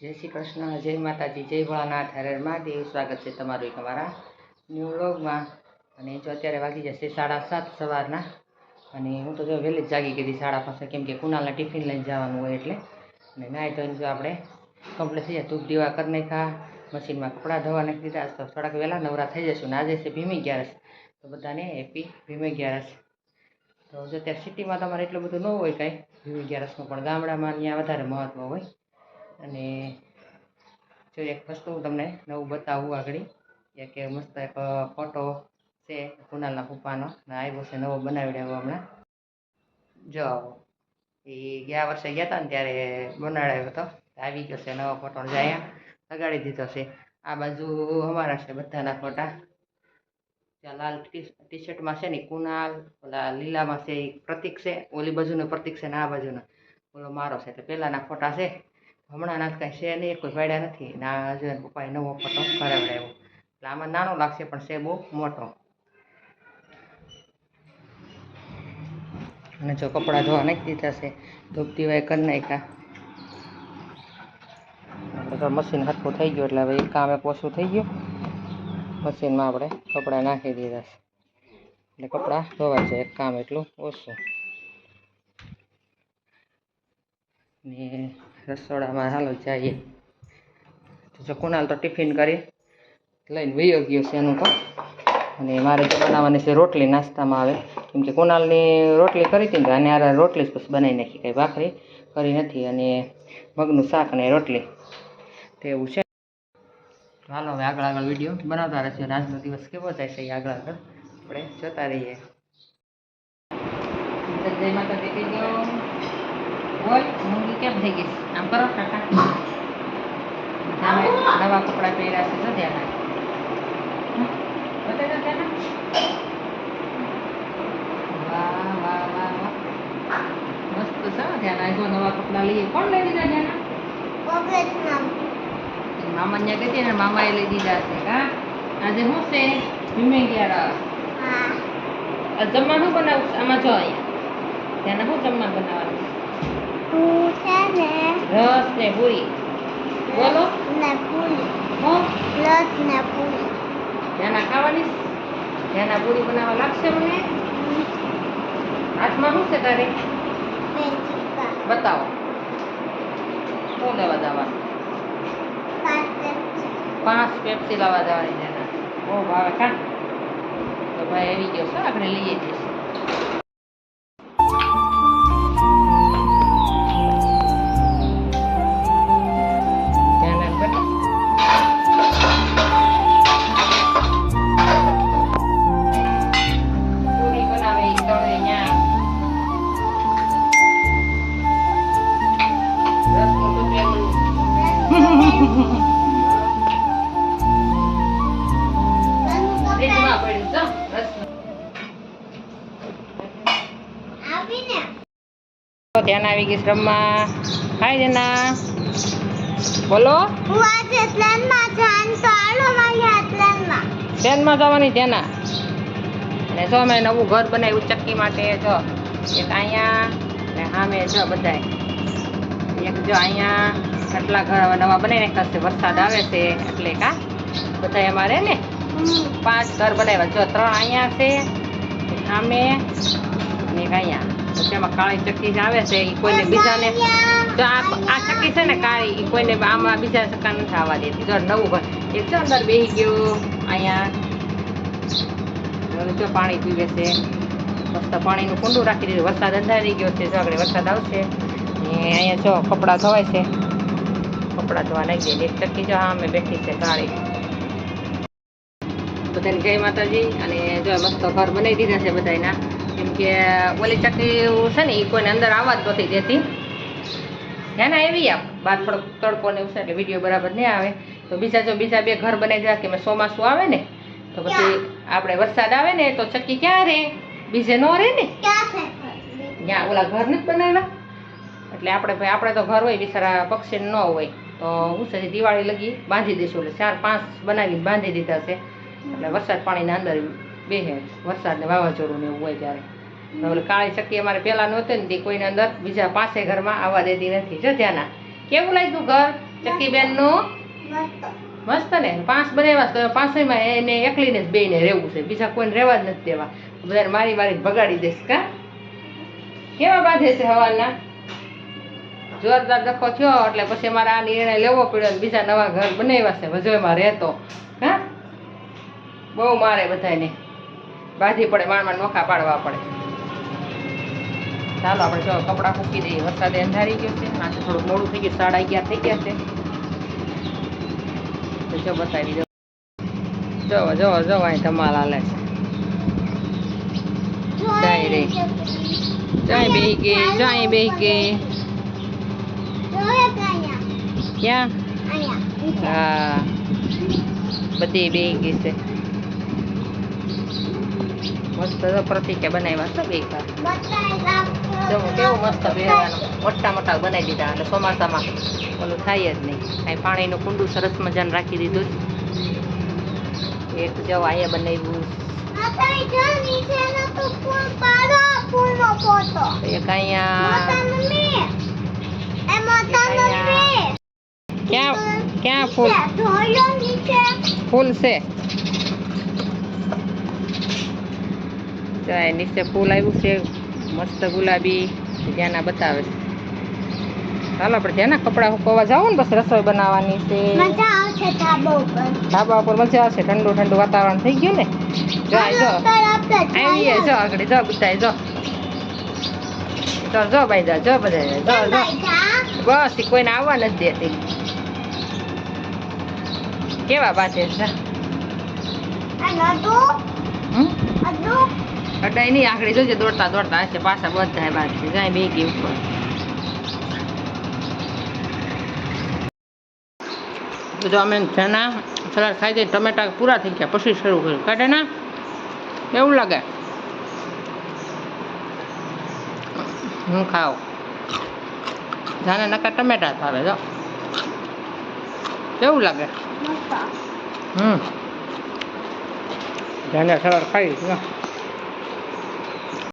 જય શ્રી કૃષ્ણ, જય માતાજી, જય ભોળાનાથ, હરે હરે મહાદેવ. સ્વાગત છે તમારું એક અમારા ન્યૂ વ્લોગમાં અને જો અત્યારે વાગી જશે સાડા સાત સવારના. અને હું તો જો વહેલી જ જાગી હતી સાડા પાસે કેમ કે કુનાલના ટિફિન લઈને જવાનું હોય એટલે. અને નાહી ધોઈને જો આપણે કમ્પ્લીટ થઈ જાય. ધૂપ દીવા કરી નાખ્યા, મશીનમાં કપડાં ધોવા નાખી દીધા. તો થોડાક વહેલા નવરા થઈ જશું. ને આજે છે ભીમી ગ્યારસ. તો બધાને હેપી ભીમી ગ્યારસ. તો જો ત્યાં સિટીમાં તમારે એટલું બધું ન હોય કાંઈ, ભીમી ગ્યારસનું. પણ ગામડામાં ત્યાં વધારે મહત્ત્વ હોય. અને જો એક વસ્તુ હું તમને નવું બતાવું આગળ, એ મસ્ત એક ફોટો છે કુનાલના પપ્પાનો આવ્યો છે નવો બનાવડાવ્યો હમણાં. જો આવો. એ ગયા વર્ષે ગયા હતા ને ત્યારે બનાવડાવ્યો હતો આવી ગયો છે નવો ફોટો જાય લગાડી દીધો છે. આ બાજુ અમારા છે બધાના ફોટા ત્યાં લાલ ટી શર્ટમાં છે ને કુનાલ ઓલા લીલામાં છે એ પ્રતિક છે, ઓલી બાજુનો પ્રતિક છે ને આ બાજુનો. ઓલો મારો છે તો પહેલાંના ફોટા છે. હમણાં ના કાંઈ છે નહીં, કોઈ પડ્યા નથી. ને આ હજુ પપ્પાએ નવો ફોટો કરાવડાવ્યો. એટલે આમાં નાનો લાગશે, પણ છે બહુ મોટો. અને જો કપડાં ધોવા નાખી દીધા છે ધૂપ દીવાય કરી નાખ્યા. તો મશીન હરખું થઈ ગયું, એટલે હવે એક કામ એક ઓછું થઈ ગયું. મશીનમાં આપણે કપડાં નાખી દીધા છે. એટલે કપડાં ધોવાય છે, એક કામ એટલું ઓછું. ને રસોડામાં હાલો જઈએ. તો જો કુનાલ તો ટિફિન કરી લઈને વયો ગયો છે એનું તો. અને મારે તો બનાવવાની છે રોટલી નાસ્તામાં આવે. કેમ કે કુનાલની રોટલી કરી હતી ને અને આ રોટલી જ પછી બનાવી નાખી, કંઈ ભાખરી કરી નથી. અને મગનું શાક અને રોટલી. તે એવું છે. હાલો હવે આગળ આગળ વીડિયો બનાવતા રહેશે. આજનો દિવસ કેવો જાય છે એ આગળ આગળ આપણે જોતા રહીએ. જય માતા કહી દો બોલ મૂંગી કેમ થઈ ગઈ? આમ કરો કાકા. નવા કપડાં પહેર્યા છે જો ધ્યાન વાહ વાહ વાહ વાહ. મસ્ત છે ધ્યાન જો નવા કપડાં લઈએ. કોણ લઈ દીધા ધ્યાન? મામા ત્યાં ગઈ ને મામાએ લઈ દીધા છે કા આજે શું છે? ભીમે ગયા રસ જમવા બનાવું આમાં જો અહીંયા. ત્યાં શું જમવા બનાવવાનું. રસ ને પૂરી. બોલો. ને પૂરી હું. જાના ખાવાની? જાના પૂરી બનાવવા લાગશે મને? હાથમાં શું છે તારે? બતાવો. શું લેવા જવાનું? પાંચ પેપ્સી લાવવા જવાની ત્યાંના બહુ ભાવે કા? તો ભાઈ આવી ગયો છે, આપણે લઈએ જઈશું ધ્યાન આવી ગઈ રમવા. હાય જના બોલો. ટ્રેનમાં જવાની ધ્યાના અને જો મેં નવું ઘર બનાવ્યું ચક્કી માટે જો. એક અહીંયા ને સામે જો બધાય. એક જો અહીંયા કેટલા ઘર નવા બનાવી નાખ્યા છે વરસાદ આવે છે એટલે કા. બધાય અમારે ને પાંચ ઘર બનાવ્યા. જો ત્રણ અહીંયા છે સામે અને એક અહીંયા. તો તેમાં કાળી ચક્કી આવે છે એ કોઈને બીજાને તો આ આ ચક્કી છે ને કાળી એ કોઈને આમાં બીજા ચક્કા નથી આવવા દેતી. જો નવું ઘર. એક તો અંદર બેસી ગયું અહીંયા. જો પાણી પીવે છે. મસ્ત પાણીનું કુંડું રાખી દીધું. વરસાદ અંધારી ગયો છે. જો આગળ વરસાદ આવશે. ને અહીંયા જો કપડાં ધોવાય છે. કપડાં ધોવા નાખી દે એક ચક્કી જો હા અમે બેઠી છે કાળી. બધાને જય માતાજી. અને જો મસ્ત ઘર બનાવી દીધા છે બધાના કેમ કે ઓલી ચક્કી છે ને એ કોઈને અંદર આવવા જ નથી દેતી. ધ્યાન આવી આપ. બાર થોડોક તડકો ને એવું છે એટલે વીડિયો બરાબર નહીં આવે. તો બીજા જો બીજા બે ઘર બનાવી દીધા કે મેં ચોમાસું આવે ને, તો પછી આપણે વરસાદ આવે ને તો ચક્કી ક્યાં રહે બીજે ન રહે ને? ત્યાં ઓલા ઘર નથી બનાવ્યા એટલે આપણે ભાઈ, આપણે તો ઘર હોય, બિચારા પક્ષી ન હોય. તો હું છે દિવાળી લગી બાંધી દઈશું. એટલે ચાર પાંચ બનાવીને બાંધી દીધા છે. એટલે વરસાદ પાણીના અંદર બેહે વરસાદ ને વાવાઝોડું ને એવું હોય ત્યારે. ઓલી કાળી ચક્કી અમારે પહેલાં નહોતી ને તે કોઈને અંદર, બીજા પાસે ઘરમાં આવવા દેતી નથી. જો ત્યાંના કેવું લાગ્યું ઘર ચક્કી બેનનું મસ્ત ને, પાંચ બનાવ્યા તો પાંચેયમાં એને એકલીને જ બેને રહેવું છે. બીજા કોઈને રહેવા જ નથી દેવા. બધાને મારી મારી બગાડી દઈશ, કા? કેવા બાંધે છે હવાના જોરદાર ડખો થયો, એટલે પછી મારે આ નિર્ણય લેવો પડ્યો ને બીજા નવા ઘર બનાવ્યા છે, વજોયમાં રહેતો. હા બહુ મારે બધાને બાજી પડે માણ નોખા પાડવા પડે. ચાલો આપણે જો કપડાં મૂકી દઈએ. વરસાદે અંધારી ગયો છે. આજે થોડુંક મોડું થઈ ગયું સાડા અગિયાર થઈ ગયા છે. જો બતાવી દો જો જો જો અહીં ધમાલ હાલે છે. જાય બેહી ગઈ. જાય બેહી ગઈ ક્યાં? હા. બધી બેહી ગઈ છે. મસ્ત પ્રતિક બનાવ્યા છે બે જો કેવું મસ્ત બેહવાનું મોટા મોટા બનાવી દીધા એટલે ચોમાસામાં ઓલું થાય જ નહીં. કાંઈ પાણીનું કુંડું સરસ મજાનું રાખી દીધું છે. એક જો અહીંયા બનાવ્યું એક અહીંયા ક્યાં ક્યાં ફૂલ? ફૂલ છે. જો નીચે ફૂલ આવ્યું છે મસ્ત ગુલાબી ત્યાંના બતાવે છે. ચાલો આપણે ત્યાંના કપડાં સુકવવા જાવ ને બસ રસોઈ બનાવવાની છે. ધાબા ઉપર. મજા આવશે ઠંડુ ઠંડુ વાતાવરણ થઈ ગયું ને. જો જો. આવીએ જો આગળ જો બધા જો. જો જો ભાઈ જા જો બધા જો જો. બસ કોઈને આવવા નથી દેતી. કેવા બાજે છે? હમ? અડાઈ નહીં આખડી જોજે દોડતા દોડતા હશે પાછા બધા બાદ છે. જાય બે ગઈ ઉપર. જો અમે ચણા સલાડ ખાઈ જઈએ ટમેટા પૂરા થઈ ગયા પછી શરૂ કર્યું. કાઢે ના? એવું લાગે? હું ખાવ જાને નકા ટમેટા ભાવે જો. કેવું લાગે? હમ. જાને સલાડ ખાઈ